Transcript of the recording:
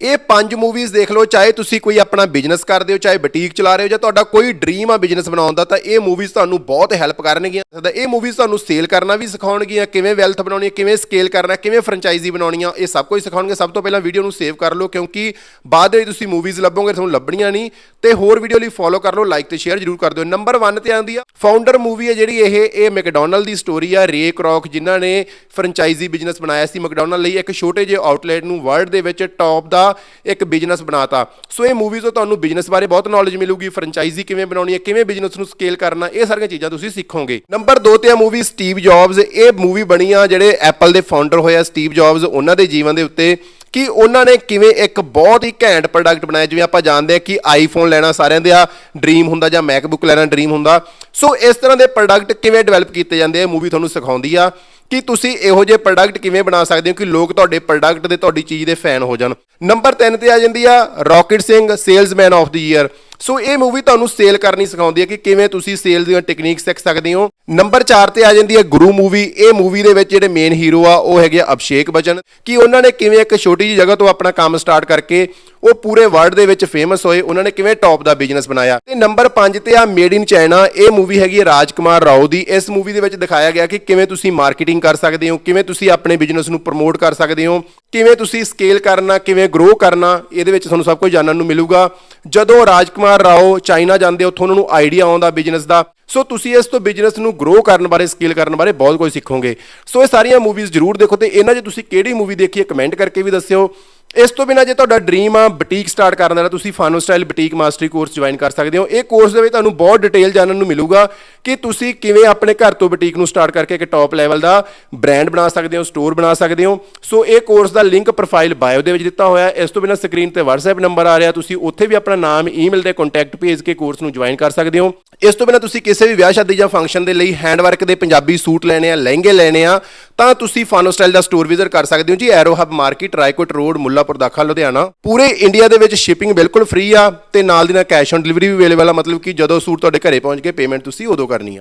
ਇਹ ਪੰਜ ਮੂਵੀਜ਼ ਦੇਖ ਲਓ, ਚਾਹੇ ਤੁਸੀਂ ਕੋਈ ਆਪਣਾ ਬਿਜ਼ਨਸ ਕਰਦੇ ਹੋ, ਚਾਹੇ ਬੁਟੀਕ ਚਲਾ ਰਹੇ ਹੋ, ਜਾਂ ਤੁਹਾਡਾ ਕੋਈ ਡ੍ਰੀਮ ਆ ਬਿਜ਼ਨਸ ਬਣਾਉਣ ਦਾ, ਤਾਂ ਇਹ ਮੂਵੀਜ਼ ਤੁਹਾਨੂੰ ਬਹੁਤ ਹੈਲਪ ਕਰਨਗੀਆਂ। ਤਾਂ ਇਹ ਮੂਵੀਜ਼ ਤੁਹਾਨੂੰ ਸੇਲ ਕਰਨਾ ਵੀ ਸਿਖਾਉਣਗੀਆਂ, ਕਿਵੇਂ ਵੈਲਥ ਬਣਾਉਣੀ ਹੈ ਕਿਵੇਂ ਸਕੇਲ ਕਰਨਾ, ਕਿਵੇਂ ਫਰੈਂਚਾਈਜ਼ੀ ਬਣਾਉਣੀ ਆ ਇਹ ਸਭ ਕੁਝ ਸਿਖਾਉਣਗੇ ਸਭ ਤੋਂ ਪਹਿਲਾਂ ਵੀਡੀਓ ਨੂੰ ਸੇਵ ਕਰ ਲਓ, ਕਿਉਂਕਿ ਬਾਅਦ ਵਿੱਚ ਤੁਸੀਂ ਮੂਵੀਜ਼ ਲੱਭੋਗੇ, ਤੁਹਾਨੂੰ ਲੱਭਣੀਆਂ ਨਹੀਂ। ਤੇ ਹੋਰ ਵੀਡੀਓ ਲਈ ਫੋਲੋ ਕਰ ਲਓ ਲਾਈਕ ਤੇ ਸ਼ੇਅਰ ਜਰੂਰ ਕਰ ਦਿਓ। ਨੰਬਰ 1 ਤੇ ਆਉਂਦੀ ਆ ਫਾਊਂਡਰ ਮੂਵੀ ਹੈ ਜਿਹੜੀ ਇਹ ਇਹ ਮੈਕਡੋਨਲਡ ਦੀ ਸਟੋਰੀ ਆ ਰੇ ਕ੍ਰੌਕ ਜਿਨ੍ਹਾਂ ਨੇ ਫਰੈਂਚਾਈਜ਼ੀ ਬਿਜ਼ਨਸ ਬਣਾਇਆ ਸੀ ਮੈਕਡੋਨਲਡ ਲਈ, ਇੱਕ ਛੋਟੇ ਜਿਹੇ ਆਊਟਲੈਟ ਨੂੰ ਵਰਲਡ ਦੇ ਵਿੱਚ ਟੌਪ ਦਾ ਇੱਕ ਬਿਜ਼ਨਸ ਬਣਾਤਾ। ਸੋ ਇਹ ਮੂਵੀ ਤੋਂ ਤੁਹਾਨੂੰ ਬਿਜ਼ਨਸ ਬਾਰੇ ਬਹੁਤ ਨੌਲੇਜ ਮਿਲੂਗੀ ਫਰੈਂਚਾਈਜ਼ੀ ਕਿਵੇਂ ਬਣਾਉਣੀ ਹੈ, ਕਿਵੇਂ ਬਿਜ਼ਨਸ ਨੂੰ ਸਕੇਲ ਕਰਨਾ, ਇਹ ਸਾਰੀਆਂ ਚੀਜ਼ਾਂ ਤੁਸੀਂ ਸਿੱਖੋਗੇ। ਨੰਬਰ 2 ਤੇ ਆ ਮੂਵੀ ਸਟੀਵ ਜੌਬਸ ਇਹ ਮੂਵੀ ਬਣੀ ਆ ਜਿਹੜੇ ਐਪਲ ਦੇ ਫਾਊਂਡਰ ਹੋਏ ਆ ਸਟੀਵ ਜੌਬਸ ਉਹਨਾਂ ਦੇ ਜੀਵਨ ਦੇ ਉੱਤੇ। ਕਿ ਉਹਨਾਂ ਨੇ ਕਿਵੇਂ ਇੱਕ ਬਹੁਤ ਹੀ ਘੈਂਟ ਪ੍ਰੋਡਕਟ ਬਣਾਇਆ, ਜਿਵੇਂ ਆਪਾਂ ਜਾਣਦੇ ਆ ਕਿ ਆਈਫੋਨ ਲੈਣਾ ਸਾਰਿਆਂ ਦਾ ਡ੍ਰੀਮ ਹੁੰਦਾ ਜਾਂ ਮੈਕਬੁੱਕ ਲੈਣਾ ਡ੍ਰੀਮ ਹੁੰਦਾ। ਸੋ ਇਸ ਤਰ੍ਹਾਂ ਦੇ ਪ੍ਰੋਡਕਟ ਕਿਵੇਂ ਡਿਵੈਲਪ ਕੀਤੇ ਜਾਂਦੇ ਆ ਮੂਵੀ ਤੁਹਾਨੂੰ ਸਿਖਾਉਂਦੀ ਆ। ਕਿ ਤੁਸੀਂ ਇਹੋ ਜਿਹੇ ਪ੍ਰੋਡਕਟ ਕਿਵੇਂ ਬਣਾ ਸਕਦੇ ਹੋ ਕਿ ਲੋਕ ਤੁਹਾਡੇ ਪ੍ਰੋਡਕਟ ਦੇ ਤੁਹਾਡੀ ਚੀਜ਼ ਦੇ ਫੈਨ ਹੋ ਜਾਣ? ਨੰਬਰ 3 ਤੇ ਆ ਜਾਂਦੀ ਆ Rocket Singh salesman of the year. So ਇਹ ਮੂਵੀ ਤੁਹਾਨੂੰ ਸੇਲ ਕਰਨੀ ਸਿਖਾਉਂਦੀ ਹੈ ਕਿ ਕਿਵੇਂ ਤੁਸੀਂ ਸੇਲ ਦੀਆਂ ਟੈਕਨੀਕਸ ਸਿੱਖ ਸਕਦੇ ਹੋ। ਨੰਬਰ 4 ਤੇ ਆ ਜਾਂਦੀ ਹੈ ਗੁਰੂ ਮੂਵੀ ਇਹ ਮੂਵੀ ਦੇ ਵਿੱਚ ਜਿਹੜੇ ਮੇਨ ਹੀਰੋ ਆ, ਉਹ ਹੈਗੇ ਆ ਅਭਿਸ਼ੇਕ ਬਚਨ। ਕਿ ਉਹਨਾਂ ਨੇ ਕਿਵੇਂ ਇੱਕ ਛੋਟੀ ਜਿਹੀ ਜਗ੍ਹਾ ਤੋਂ ਆਪਣਾ ਕੰਮ ਸਟਾਰਟ ਕਰਕੇ ਉਹ ਪੂਰੇ ਵਰਲਡ ਦੇ ਵਿੱਚ ਫੇਮਸ ਹੋਏ, ਉਹਨਾਂ ਨੇ ਕਿਵੇਂ ਟੌਪ ਦਾ ਬਿਜ਼ਨਸ ਬਣਾਇਆ। ਤੇ ਨੰਬਰ 5 ਤੇ ਆ ਮੇਡ ਇਨ ਚਾਈਨਾ ਇਹ ਮੂਵੀ ਹੈਗੀ ਹੈ ਰਾਜਕੁਮਾਰ ਰਾਓ ਦੀ। ਇਸ ਮੂਵੀ ਦੇ ਵਿੱਚ ਦਿਖਾਇਆ ਗਿਆ ਕਿ ਕਿਵੇਂ ਤੁਸੀਂ ਮਾਰਕੀਟਿੰਗ ਕਰ ਸਕਦੇ ਹੋ, ਕਿਵੇਂ ਤੁਸੀਂ ਆਪਣੇ ਬਿਜ਼ਨਸ ਨੂੰ ਪ੍ਰਮੋਟ ਕਰ ਸਕਦੇ ਹੋ, ਕਿਵੇਂ ਤੁਸੀਂ ਸਕੇਲ ਕਰਨਾ, ਕਿਵੇਂ ਗਰੋ ਕਰਨਾ, ਇਹਦੇ ਵਿੱਚ ਤੁਹਾਨੂੰ ਸਭ ਕੁਝ ਜਾਣਨ ਨੂੰ ਮਿਲੂਗਾ। ਜਦੋਂ ਰਾਜਕੁਮਾਰ ਰਾਓ ਚਾਈਨਾ ਜਾਂਦੇ, ਉੱਥੋਂ ਉਹਨਾਂ ਨੂੰ ਆਈਡੀਆ ਆਉਂਦਾ ਬਿਜ਼ਨਸ ਦਾ। ਸੋ ਤੁਸੀਂ ਇਸ ਤੋਂ ਬਿਜ਼ਨਸ ਨੂੰ ਗਰੋ ਕਰਨ ਬਾਰੇ ਸਕੇਲ ਕਰਨ ਬਾਰੇ ਬਹੁਤ ਕੁਝ ਸਿੱਖੋਗੇ। ਸੋ ਇਹ ਸਾਰੀਆਂ ਮੂਵੀਜ਼ ਜ਼ਰੂਰ ਦੇਖੋ ਤੇ ਇਹਨਾਂ 'ਚ ਤੁਸੀਂ ਕਿਹੜੀ ਮੂਵੀ ਦੇਖੀ ਹੈ ਕਮੈਂਟ ਕਰਕੇ ਵੀ ਦੱਸਿਓ। ਇਸ ਤੋਂ ਬਿਨਾਂ ਜੇ ਤੁਹਾਡਾ ਡ੍ਰੀਮ ਆ ਬੁਟੀਕ ਸਟਾਰਟ ਕਰਨ ਦਾ ਤਾਂ ਤੁਸੀਂ Fano style boutique mastery course join ਕਰ ਸਕਦੇ ਹੋ। ਇਹ ਕੋਰਸ ਦੇ ਵਿੱਚ ਤੁਹਾਨੂੰ ਬਹੁਤ ਡਿਟੇਲ ਜਾਣਨ ਨੂੰ ਮਿਲੂਗਾ ਕਿ ਤੁਸੀਂ ਕਿਵੇਂ ਆਪਣੇ ਘਰ ਤੋਂ ਬੁਟੀਕ ਨੂੰ ਸਟਾਰਟ ਕਰਕੇ ਇੱਕ ਟੌਪ ਲੈਵਲ ਦਾ ਬ੍ਰਾਂਡ ਬਣਾ ਸਕਦੇ ਹੋ ਸਟੋਰ ਬਣਾ ਸਕਦੇ ਹੋ। ਸੋ ਇਹ ਕੋਰਸ ਦਾ ਲਿੰਕ ਪ੍ਰੋਫਾਈਲ ਬਾਇਓ ਦੇ ਵਿੱਚ ਦਿੱਤਾ ਹੋਇਆ ਇਸ ਤੋਂ ਬਿਨਾਂ ਸਕਰੀਨ ਤੇ WhatsApp ਨੰਬਰ ਆ ਰਿਹਾ, ਤੁਸੀਂ ਉੱਥੇ ਵੀ ਆਪਣਾ ਨਾਮ ਈਮੇਲ ਤੇ ਕੰਟੈਕਟ ਭੇਜ ਕੇ ਕੋਰਸ ਨੂੰ ਜੁਆਇਨ ਕਰ ਸਕਦੇ ਹੋ। ਇਸ ਤੋਂ ਬਿਨਾਂ ਤੁਸੀਂ ਕਿਸੇ ਵੀ ਵਿਆਹ ਸ਼ਾਦੀ ਜਾਂ ਫੰਕਸ਼ਨ ਦੇ ਲਈ ਹੈਂਡਵਰਕ ਦੇ ਪੰਜਾਬੀ ਸੂਟ ਲੈਣੇ ਆ, ਲਹਿੰਗੇ ਲੈਣੇ ਆ, ਤਾਂ ਤੁਸੀਂ ਫਾਨੋ ਸਟਾਈਲ ਦਾ ਸਟੋਰ ਵਿਜ਼ਿਟ ਕਰ ਸਕਦੇ ਹੋ ਜੀ arrow hub market Raikot road Mullanpur Dakha Ludhiana. ਪੂਰੇ ਇੰਡੀਆ ਦੇ ਵਿੱਚ ਸ਼ਿਪਿੰਗ ਬਿਲਕੁਲ ਫ੍ਰੀ ਆ ਤੇ ਨਾਲ ਦੀ ਨਾਲ ਕੈਸ਼ ਔਨ ਡਿਲੀਵਰੀ ਵੀ ਅਵੇਲੇਬਲ ਆ, ਮਤਲਬ ਕਿ ਜਦੋਂ ਸੂਟ ਤੁਹਾਡੇ ਘਰੇ ਪਹੁੰਚ ਕੇ ਪੇਮੈਂਟ ਤੁਸੀਂ ਉਦੋਂ ਕਰਨੀ ਆ।